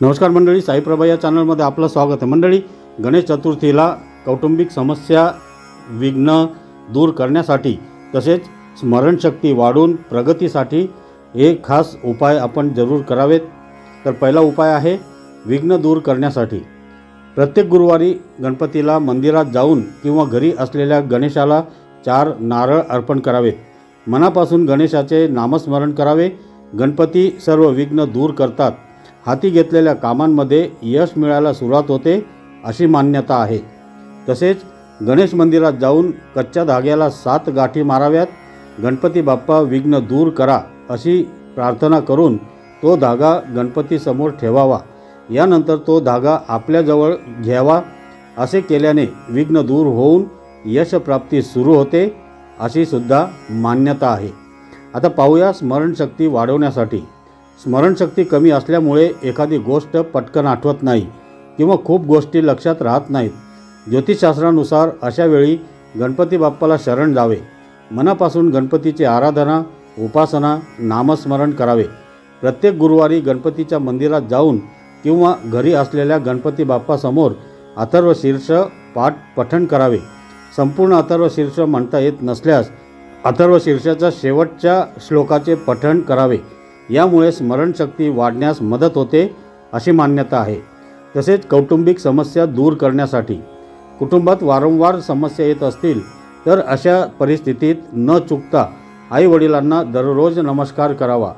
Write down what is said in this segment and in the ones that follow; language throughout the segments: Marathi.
नमस्कार मंडळी साईप्रभा या चॅनलमध्ये आपलं स्वागत आहे. मंडळी गणेश चतुर्थीला कौटुंबिक समस्या विघ्न दूर करण्यासाठी तसेच स्मरणशक्ती वाढून प्रगतीसाठी हे खास उपाय आपण जरूर करावेत. तर पहिला उपाय आहे विघ्न दूर करण्यासाठी. प्रत्येक गुरुवारी गणपतीला मंदिरात जाऊन किंवा घरी असलेल्या गणेशाला चार नारळ अर्पण करावेत मनापासून गणेशाचे नामस्मरण करावे. गणपती सर्व विघ्न दूर करतात. हाती घेतलेल्या कामांमध्ये यश मिळायला सुरुवात होते अशी मान्यता आहे. तसेच गणेश मंदिरात जाऊन कच्च्या धाग्याला सात गाठी माराव्यात गणपती बाप्पा विघ्न दूर करा अशी प्रार्थना करून तो धागा गणपतीसमोर ठेवावा. यानंतर तो धागा आपल्याजवळ घ्यावा असे केल्याने विघ्न दूर होऊन यशप्राप्ती सुरू होते अशी सुद्धा मान्यता आहे. आता पाहूया स्मरणशक्ती वाढवण्यासाठी. स्मरणशक्ती कमी असल्यामुळे एखादी गोष्ट पटकन आठवत नाही किंवा खूप गोष्टी लक्षात राहत नाहीत. ज्योतिषशास्त्रानुसार अशा वेळी गणपती बाप्पाला शरण जावे मनापासून गणपतीची आराधना उपासना नामस्मरण करावे. प्रत्येक गुरुवारी गणपतीच्या मंदिरात जाऊन किंवा घरी असलेल्या गणपती बाप्पासमोर अथर्व शीर्ष पाठ पठण करावे. संपूर्ण अथर्व शीर्ष म्हणता येत नसल्यास अथर्व शीर्षाच्या शेवटच्या श्लोकाचे पठण करावे. यामुळे स्मरणशक्ती वाढण्यास मदत होते अशी मान्यता आहे. तसेच कौटुंबिक समस्या दूर करण्यासाठी कुटुंबात वारंवार समस्या येत असतील तर अशा परिस्थितीत न चुकता आईवडिलांना दररोज नमस्कार करावा.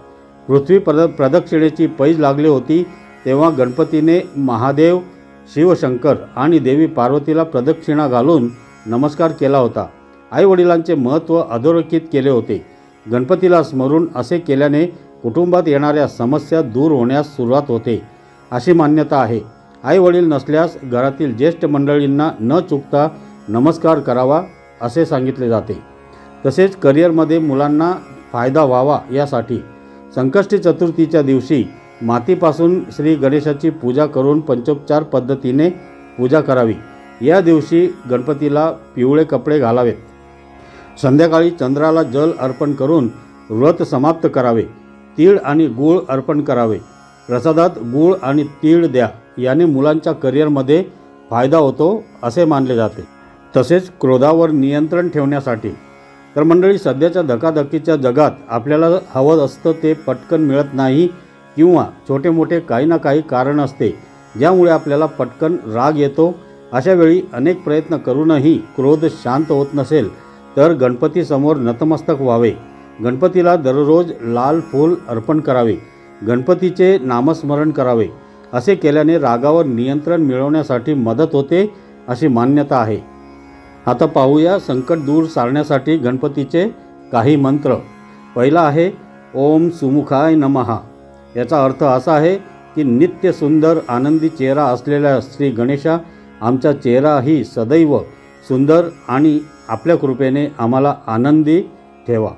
पृथ्वी प्रद प्रदक्षिणेची पैज लागली होती तेव्हा गणपतीने महादेव शिवशंकर आणि देवी पार्वतीला प्रदक्षिणा घालून नमस्कार केला होता. आईवडिलांचे महत्त्व अधोरेखित केले होते. गणपतीला स्मरून असे केल्याने कुटुंबात येणाऱ्या समस्या दूर होण्यास सुरुवात होते अशी मान्यता आहे. आईवडील नसल्यास घरातील ज्येष्ठ मंडळींना न चुकता नमस्कार करावा असे सांगितले जाते. तसेच करिअरमध्ये मुलांना फायदा व्हावा यासाठी संकष्टी चतुर्थीच्या दिवशी मातीपासून श्री गणेशाची पूजा करून पंचोपचार पद्धतीने पूजा करावी. या दिवशी गणपतीला पिवळे कपडे घालावेत. संध्याकाळी चंद्राला जल अर्पण करून व्रत समाप्त करावे. तीळ आणि गूळ अर्पण करावे. प्रसादात गूळ आणि तीळ द्या. याने मुलांच्या करिअरमध्ये फायदा होतो असे मानले जाते. तसेच क्रोधावर नियंत्रण ठेवण्यासाठी. तर मंडळी सध्याच्या धकाधकीच्या जगात आपल्याला हवं असतं ते पटकन मिळत नाही किंवा छोटे मोठे काही ना काही कारण असते ज्यामुळे आपल्याला पटकन राग येतो. अशा वेळी अनेक प्रयत्न करूनही क्रोध शांत होत नसेल तर गणपतीसमोर नतमस्तक व्हावे. गणपतीला दररोज लाल फूल अर्पण करावे गणपतीचे नामस्मरण करावे असे केल्याने रागावर नियंत्रण मिळवण्यासाठी मदत होते अशी मान्यता आहे. आता पाहूया संकट दूर सारण्यासाठी गणपतीचे काही मंत्र. पहिला आहे ओम सुमुखाय नमहा याचा अर्थ असा आहे की नित्य सुंदर आनंदी चेहरा असलेल्या श्री गणेशा आमचा चेहराही सदैव सुंदर आणि आपल्या कृपेने आम्हाला आनंदी ठेवा.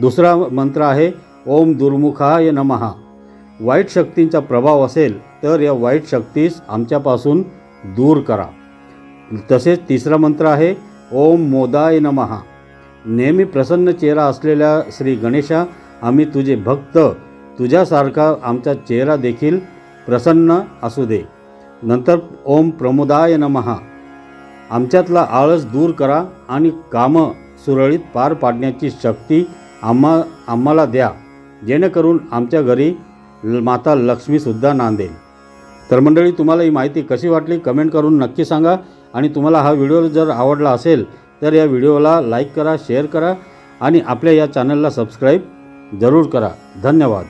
दुसरा मंत्र आहे ओम दुर्मुखाय नमहा वाईट शक्तींचा प्रभाव असेल तर या वाईट शक्तीस आमच्यापासून दूर करा. तसेच तिसरा मंत्र आहे ओम मोदाय नमहा नेहमी प्रसन्न चेहरा असलेल्या श्री गणेशा आम्ही तुझे भक्त. तुझ्यासारखा आमचा चेहरा देखील प्रसन्न असू दे. नंतर ओम प्रमुदाय नमहा आमच्यातला आळस दूर करा आणि कामं सुरळीत पार पाडण्याची शक्ती आम्हा आम्हाला द्या जेणेकरून आमच्या घरी माता लक्ष्मीसुद्धा नांदेल. तर मंडळी तुम्हाला ही माहिती कशी वाटली कमेंट करून नक्की सांगा आणि तुम्हाला हा व्हिडिओ जर आवडला असेल तर या व्हिडिओला लाईक करा शेअर करा आणि आपल्या या चॅनलला सबस्क्राईब जरूर करा. धन्यवाद.